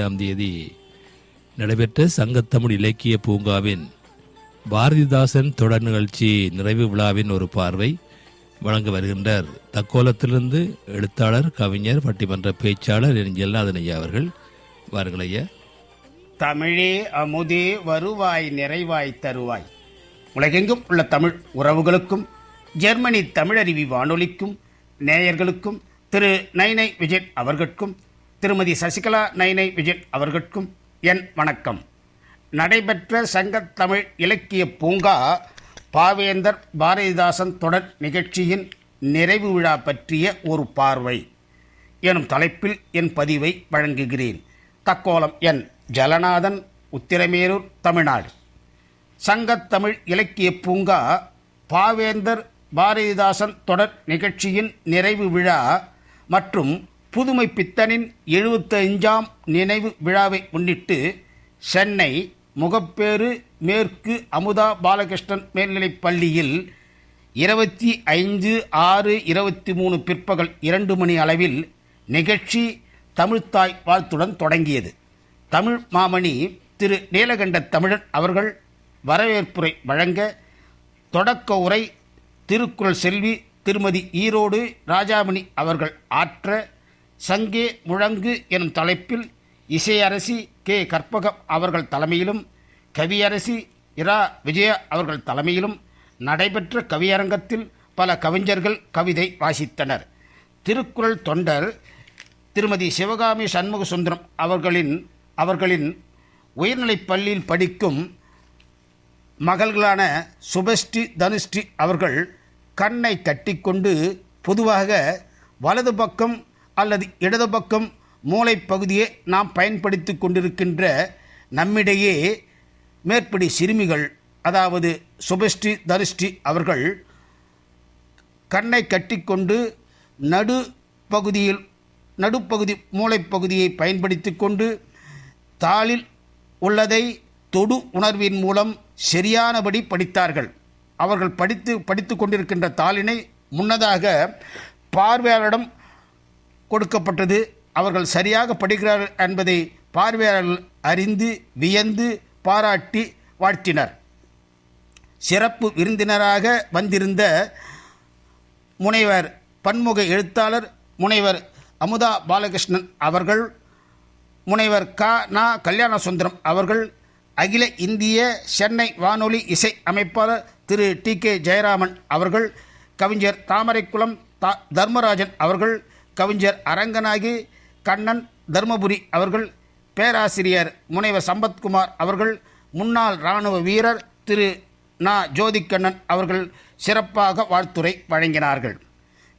ஐந்தாம் தேதி நடைபெற்ற சங்கத்தமிழ் இலக்கிய பூங்காவின் பாரதிதாசன் தொடர் நிகழ்ச்சி நிறைவு விழாவின் ஒரு பார்வை வழங்க வருகின்றார். தக்கோலத்திலிருந்து எழுத்தாளர் கவிஞர் பட்டிமன்ற பேச்சாளர் என் ஜெல்லாதன் ஐயா அவர்கள். வாருங்கள் ஐயா. தமிழே அமுதே வருவாய் நிறைவாய் தருவாய். உலகெங்கும் உள்ள தமிழ் உறவுகளுக்கும் ஜெர்மனி தமிழருவி வானொலிக்கும் நேயர்களுக்கும் திரு நைனை விஜய் அவர்களுக்கும் திருமதி சசிகலா நைனை விஜய் அவர்களுக்கும் என் வணக்கம். நடைபெற்ற சங்கத்தமிழ் இலக்கிய பூங்கா பாவேந்தர் பாரதிதாசன் தொடர் நிகழ்ச்சியின் நிறைவு விழா பற்றிய ஒரு பார்வை. எனும் தலைப்பில் என் பதிவை வழங்குகிறேன். தக்கோலம் என் ஜலநாதன் உத்திரமேரூர் தமிழ்நாடு. சங்கத்தமிழ் இலக்கிய பூங்கா பாவேந்தர் பாரதிதாசன் தொடர் நிகழ்ச்சியின் நிறைவு விழா மற்றும் புதுமை பித்தனின் எழுபத்தஞ்சாம் நினைவு விழாவை முன்னிட்டு சென்னை முகப்பேறு மேற்கு அமுதா பாலகிருஷ்ணன் மேல்நிலைப் பள்ளியில் இருபத்தி ஐந்து ஆறு இருபத்தி மூணு பிற்பகல் இரண்டு மணி அளவில் நிகழ்ச்சி தமிழ்த்தாய் வாழ்த்துடன் தொடங்கியது. தமிழ் மாமணி திரு நீலகண்ட தமிழன் அவர்கள் வரவேற்புரை வழங்க தொடக்க உரை திருக்குறள் செல்வி திருமதி ஈரோடு ராஜாமணி அவர்கள் ஆற்ற சங்கே முழங்கு எனும் தலைப்பில் இசையரசி கே. கற்பகம் அவர்கள் தலைமையிலும் கவியரசி இரா. விஜயா அவர்கள் தலைமையிலும் நடைபெற்ற கவியரங்கத்தில் பல கவிஞர்கள் கவிதை வாசித்தனர். திருக்குறள் தொண்டர் திருமதி சிவகாமி சண்முக சுந்தரம் அவர்களின் அவர்களின் உயர்நிலைப் பள்ளியில் படிக்கும் மகள்களான சுபஸ்ரீ தனுஸ்ரீ அவர்கள் கண்ணை கட்டிக்கொண்டு பொதுவாக வலது பக்கம் அல்லது இடது பக்கம் மூளைப் பகுதியை நாம் பயன்படுத்தி கொண்டிருக்கின்ற நம்மிடையே மேற்படி சிறுமிகள் அதாவது சுபஸ்ரீ தரிஷ்டி அவர்கள் கண்ணை கட்டிக்கொண்டு நடு பகுதியில் நடுப்பகுதி மூளைப்பகுதியை பயன்படுத்தி கொண்டு தாளில் உள்ளதை தொடு உணர்வின் மூலம் சரியானபடி படித்தார்கள். அவர்கள் படித்து படித்து கொண்டிருக்கின்ற தாளினை முன்னதாக பார்வையாளரிடம் கொடுக்கப்பட்டது. அவர்கள் சரியாக படிக்கிறார்கள் என்பதை பார்வையாளர்கள் அறிந்து வியந்து பாராட்டி வாழ்த்தினர். சிறப்பு விருந்தினராக வந்திருந்த முனைவர் பன்முக எழுத்தாளர் முனைவர் அமுதா பாலகிருஷ்ணன் அவர்கள் முனைவர் க. நா. கல்யாணசுந்தரம் அவர்கள் அகில இந்திய சென்னை வானொலி இசை அமைப்பாளர் திரு. டி. கே. ஜெயராமன் அவர்கள் கவிஞர் தாமரைக்குளம் தா. தர்மராஜன் அவர்கள் கவிஞர் அரங்கநாயகி கண்ணன் தர்மபுரி அவர்கள் பேராசிரியர் முனைவர் சம்பத்குமார் அவர்கள் முன்னாள் இராணுவ வீரர் திரு. நா. ஜோதிக்கண்ணன் அவர்கள் சிறப்பாக வாழ்த்துரை வழங்கினார்கள்.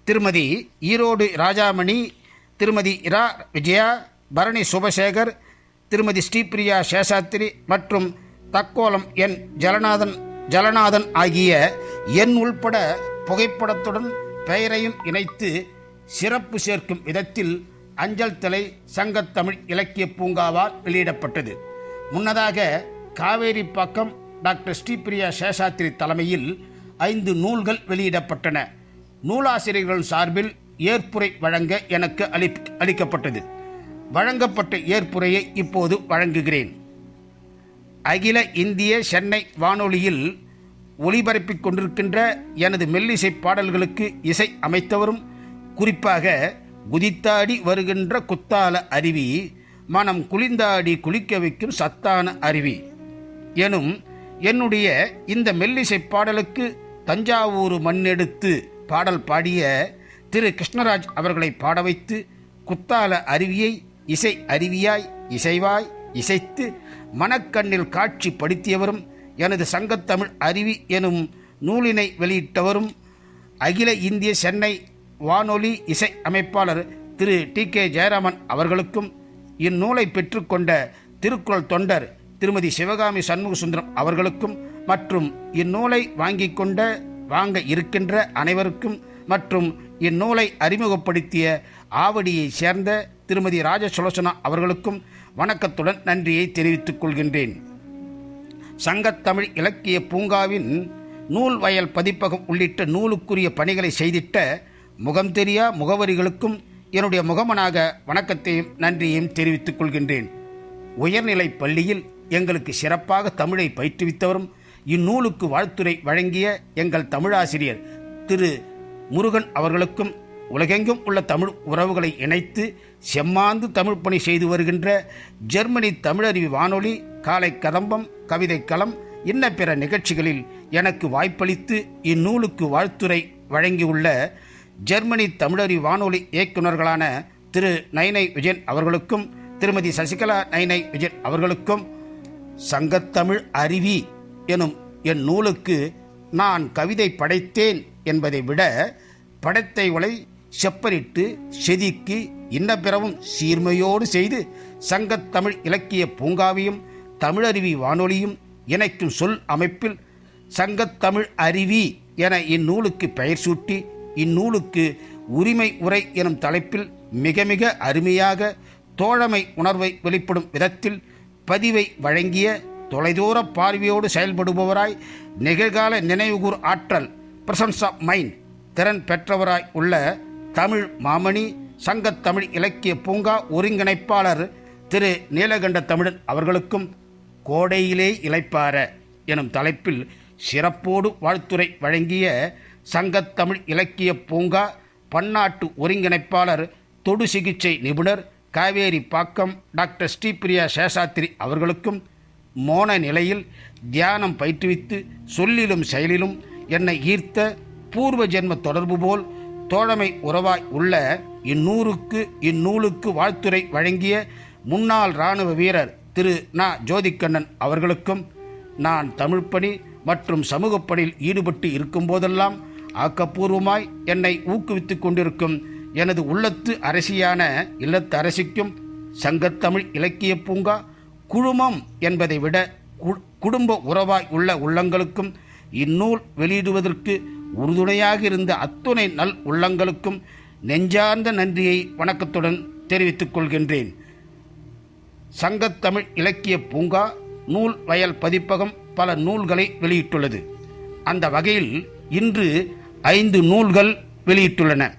திருமதி ஈரோடு ராஜாமணி திருமதி இரா. விஜயா பரணி சுபசேகர் திருமதி ஸ்ரீபிரியா சேஷாத்திரி மற்றும் தக்கோலம் என். ஜலநாதன் ஜலநாதன் ஆகிய என் உள்பட புகைப்படத்துடன் பெயரையும் இணைத்து சிறப்பு சேர்க்கும் விதத்தில் அஞ்சல் தலை சங்கத்தமிழ் இலக்கிய பூங்காவால் வெளியிடப்பட்டது. முன்னதாக காவேரி பக்கம் டாக்டர் ஸ்ரீபிரியா சேஷாத்திரி தலைமையில் ஐந்து நூல்கள் வெளியிடப்பட்டன. நூலாசிரியர்கள் சார்பில் ஏற்புரை வழங்க எனக்கு அளி அளிக்கப்பட்டது. வழங்கப்பட்ட ஏற்புரையை இப்போது வழங்குகிறேன். அகில இந்திய சென்னை வானொலியில் ஒளிபரப்பிக் கொண்டிருக்கின்ற எனது மெல்லிசை பாடல்களுக்கு இசை அமைத்தவரும் குறிப்பாக குதித்தாடி வருகின்ற குத்தால அருவி மனம் குளிந்தாடி குளிக்க வைக்கும் சத்தான அருவி எனும் என்னுடைய இந்த மெல்லிசை பாடலுக்கு தஞ்சாவூர் மண்ணெடுத்து பாடல் பாடிய திரு கிருஷ்ணராஜ் அவர்களை பாட வைத்து குத்தால அருவியை இசை அருவியாய் இசைவாய் இசைத்து மனக்கண்ணில் காட்சி படுத்தியவரும் எனது சங்கத்தமிழ் அருவி எனும் நூலினை வெளியிட்டவரும் அகில இந்திய சென்னை வானொலி இசை அமைப்பாளர் திரு டி கே ஜெயராமன் அவர்களுக்கும் இந்நூலை பெற்றுக்கொண்ட திருக்குறள் தொண்டர் திருமதி சிவகாமி சண்முகசுந்தரம் அவர்களுக்கும் மற்றும் இந்நூலை வாங்கி கொண்ட வாங்க இருக்கின்ற அனைவருக்கும் மற்றும் இந்நூலை அறிமுகப்படுத்திய ஆவடியைச் சேர்ந்த திருமதி ராஜசுலோசனா அவர்களுக்கும் வணக்கத்துடன் நன்றியை தெரிவித்துக் கொள்கின்றேன். சங்கத்தமிழ் இலக்கிய பூங்காவின் நூல் வயல் பதிப்பகம் உள்ளிட்ட நூலுக்குரிய பணிகளை செய்திட்ட முகம் தெரியா முகவரிகளுக்கும் என்னுடைய முகமனாக வணக்கத்தையும் நன்றியையும் தெரிவித்துக் கொள்கின்றேன். உயர்நிலை பள்ளியில் எங்களுக்கு சிறப்பாக தமிழை பயிற்றுவித்தவரும் இந்நூலுக்கு வாழ்த்துரை வழங்கிய எங்கள் தமிழாசிரியர் திரு முருகன் அவர்களுக்கும் உலகெங்கும் உள்ள தமிழ் உறவுகளை இணைத்து செம்மாந்து தமிழ் பணி செய்து வருகின்ற ஜெர்மனி தமிழறிவி வானொலி காலை கதம்பம் கவிதை களம் இன்ன பிற நிகழ்ச்சிகளில் எனக்கு வாய்ப்பளித்து இந்நூலுக்கு வாழ்த்துரை வழங்கியுள்ள ஜெர்மனி தமிழறி வானொலி இயக்குநர்களான திரு நைனை விஜயன் அவர்களுக்கும் திருமதி சசிகலா நைனை விஜயன் அவர்களுக்கும் சங்கத்தமிழ் அருவி எனும் என் நூலுக்கு நான் கவிதை படைத்தேன் என்பதை விட படைத்தைகளை செப்பரிட்டு செதுக்கி இன்ன பிறவும் சீர்மையோடு செய்து சங்கத்தமிழ் இலக்கிய பூங்காவையும் தமிழருவி வானொலியும் இணைக்கும் சொல் அமைப்பில் சங்கத்தமிழ் அருவி என இந்நூலுக்கு பெயர் சூட்டி இந்நூலுக்கு உரிமை உரை எனும் தலைப்பில் மிக மிக அருமையாக தோழமை உணர்வை வெளிப்படும் விதத்தில் பதிவை வழங்கிய தொலைதூர பார்வையோடு செயல்படுபவராய் நிகழ்கால நினைவுகூர் ஆற்றல் பிரசன்ஸ் ஆஃப் மைண்ட் திறன் பெற்றவராய் உள்ள தமிழ் மாமணி சங்கத்தமிழ் இலக்கிய பூங்கா ஒருங்கிணைப்பாளர் திரு. நீலகண்ட தமிழன் அவர்களுக்கும் கோடையிலே இழைப்பார எனும் தலைப்பில் சிறப்போடு வாழ்த்துரை வழங்கிய சங்கத்தமிழ் இலக்கிய பூங்கா பன்னாட்டு ஒருங்கிணைப்பாளர் தொடு சிகிச்சை நிபுணர் காவேரி பாக்கம் டாக்டர் ஸ்ரீபிரியா சேஷாத்திரி அவர்களுக்கும் மோன நிலையில் தியானம் பயிற்றுவித்து சொல்லிலும் செயலிலும் என்னை ஈர்த்த பூர்வ ஜென்ம தொடர்பு போல் தோழமை உறவாய் உள்ள இந்நூறுக்கு இந்நூலுக்கு வாழ்த்துரை வழங்கிய முன்னாள் இராணுவ வீரர் திரு. நா. ஜோதிக்கண்ணன் அவர்களுக்கும் நான் தமிழ்ப்பணி மற்றும் சமூகப்பணியில் ஈடுபட்டு இருக்கும்போதெல்லாம் ஆக்கப்பூர்வமாய் என்னை ஊக்குவித்துக் கொண்டிருக்கும் எனது உள்ளத்து அரசியான இல்லத்து அரசிக்கும் சங்கத்தமிழ் இலக்கிய பூங்கா குழுமம் என்பதை விட கு- குடும்ப உறவாய் உள்ள உள்ளங்களுக்கும் இந்நூல் வெளியிடுவதற்கு உறுதுணையாக இருந்த அத்துணை நல் உள்ளங்களுக்கும் நெஞ்சார்ந்த நன்றியை வணக்கத்துடன் தெரிவித்துக் கொள்கின்றேன். சங்கத்தமிழ் இலக்கிய பூங்கா நூல் வயல் பதிப்பகம் பல நூல்களை வெளியிட்டுள்ளது. அந்த வகையில் இன்று ஐந்து நூல்கள் வெளியிட்டுள்ளன.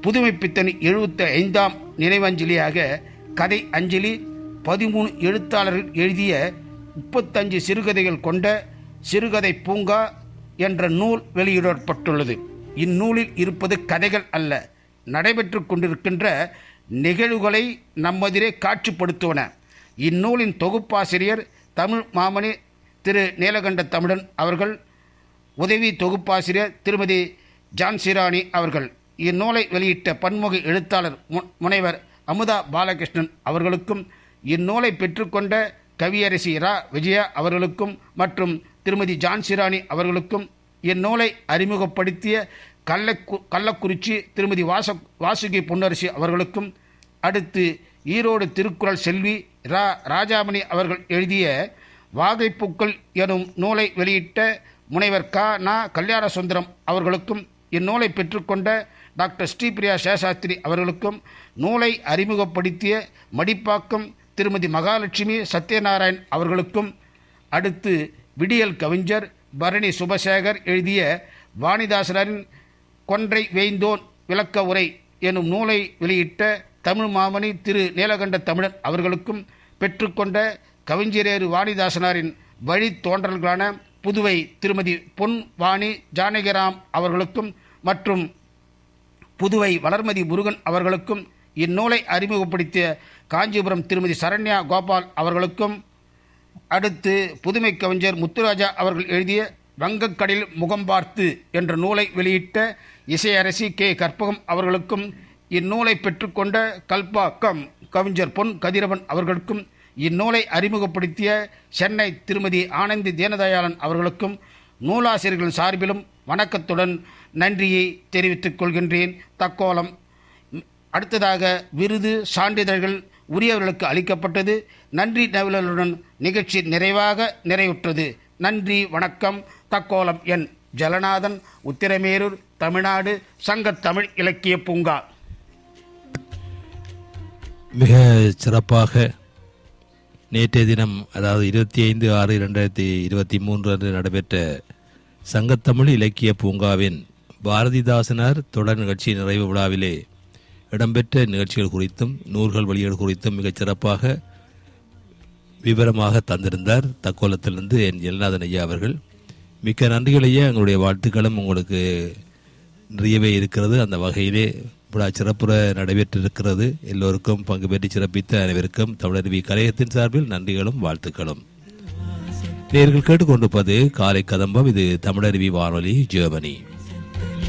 புதுமை எழுபத்தி ஐந்தாம் நினைவஞ்சலியாக கதை அஞ்சலி பதிமூணு எழுத்தாளர்கள் எழுதிய முப்பத்தஞ்சு சிறுகதைகள் கொண்ட சிறுகதை பூங்கா என்ற நூல் வெளியிடப்பட்டுள்ளது. இந்நூலில் இருப்பது கதைகள் அல்ல நடைபெற்று கொண்டிருக்கின்ற நிகழ்வுகளை நம்மதிரே காட்சிப்படுத்துவன. இந்நூலின் தொகுப்பாசிரியர் தமிழ் மாமணி திரு. நீலகண்ட தமிழன் அவர்கள் உதவி தொகுப்பாசிரியர் திருமதி ஜான்சிராணி அவர்கள். இந்நூலை வெளியிட்ட பன்முக எழுத்தாளர் முனைவர் அமுதா பாலகிருஷ்ணன் அவர்களுக்கும் இந்நூலை பெற்றுக்கொண்ட கவியரசி ரா. விஜயா அவர்களுக்கும் மற்றும் திருமதி ஜான்சிராணி அவர்களுக்கும் இந்நூலை அறிமுகப்படுத்திய கள்ளக்கு கள்ளக்குறிச்சி திருமதி வாச வாசுகி பொன்னரசி அவர்களுக்கும் அடுத்து ஈரோடு திருக்குறள் செல்வி ரா. ராஜாமணி அவர்கள் எழுதிய வாகைப்பூக்கள் எனும் நூலை வெளியிட்ட முனைவர் க. நா. கல்யாண சுந்தரம் அவர்களுக்கும் இந்நூலை பெற்றுக்கொண்ட டாக்டர் ஸ்ரீபிரியா சேஷாஸ்திரி அவர்களுக்கும் நூலை அறிமுகப்படுத்திய மடிப்பாக்கம் திருமதி மகாலட்சுமி சத்யநாராயண் அவர்களுக்கும் அடுத்து விடியல் கவிஞர் பரணி சுபசேகர் எழுதிய வாணிதாசரின் கொன்றை வேய்ந்தோன் விளக்க உரை எனும் நூலை வெளியிட்ட தமிழ் மாமணி திரு. நீலகண்ட தமிழன் அவர்களுக்கும் பெற்றுக்கொண்ட கவிஞரேறு வாணிதாசனாரின் வழி தோன்றல்களான புதுவை திருமதி பொன் வாணி ஜானகிராம் அவர்களுக்கும் மற்றும் புதுவை வளர்மதி முருகன் அவர்களுக்கும் இந்நூலை அறிமுகப்படுத்திய காஞ்சிபுரம் திருமதி சரண்யா கோபால் அவர்களுக்கும் அடுத்து புதுமை கவிஞர் முத்துராஜா அவர்கள் எழுதிய வங்கக்கடலில் முகம் பார்த்து என்ற நூலை வெளியிட்ட இசையரசி கே. கற்பகம் அவர்களுக்கும் இந்நூலை பெற்றுக்கொண்ட கல்பாக்கம் கவிஞர் பொன் கதிரவன் அவர்களுக்கும் இந்நூலை அறிமுகப்படுத்திய சென்னை திருமதி ஆனந்தி தீனதயாளன் அவர்களுக்கும் நூலாசிரியர்களின் சார்பிலும் வணக்கத்துடன் நன்றியை தெரிவித்துக் கொள்கின்றேன். தக்கோலம். அடுத்ததாக விருது சான்றிதழ்கள் உரியவர்களுக்கு அளிக்கப்பட்டது. நன்றி நவிழலுடன் நிகழ்ச்சி நிறைவாக நிறைவுற்றது. நன்றி வணக்கம். தக்கோலம் என். ஜலநாதன் உத்திரமேரூர் தமிழ்நாடு சங்கத் தமிழ் இலக்கிய பூங்கா. மிக சிறப்பாக நேற்றைய தினம் அதாவது இருபத்தி ஐந்து ஆறு இரண்டாயிரத்தி இருபத்தி மூன்று அன்று நடைபெற்ற சங்கத்தமிழ் இலக்கிய பூங்காவின் பாரதிதாசனார் தொடர் நிகழ்ச்சி நிறைவு விழாவிலே இடம்பெற்ற நிகழ்ச்சிகள் குறித்தும் நூல்கள் வெளியீடு குறித்தும் மிகச் சிறப்பாக விவரமாக தந்திருந்தார். தக்கோலத்திலிருந்து என் எல்நாதன் ஐயா அவர்கள். மிக்க நன்றிகளையே எங்களுடைய வாழ்த்துக்களும் உங்களுக்கு நிறையவே இருக்கிறது. அந்த வகையிலே விழா சிறப்புற நடைபெற்றிருக்கிறது. எல்லோருக்கும் பங்கு பெற்று சிறப்பித்த அனைவருக்கும் தமிழருவி கலையத்தின் சார்பில் நன்றிகளும் வாழ்த்துக்களும். நேர்கள் கேட்டுக்கொண்டிருப்பது காலை கதம்பம். இது தமிழருவி வானொலி ஜெர்மனி.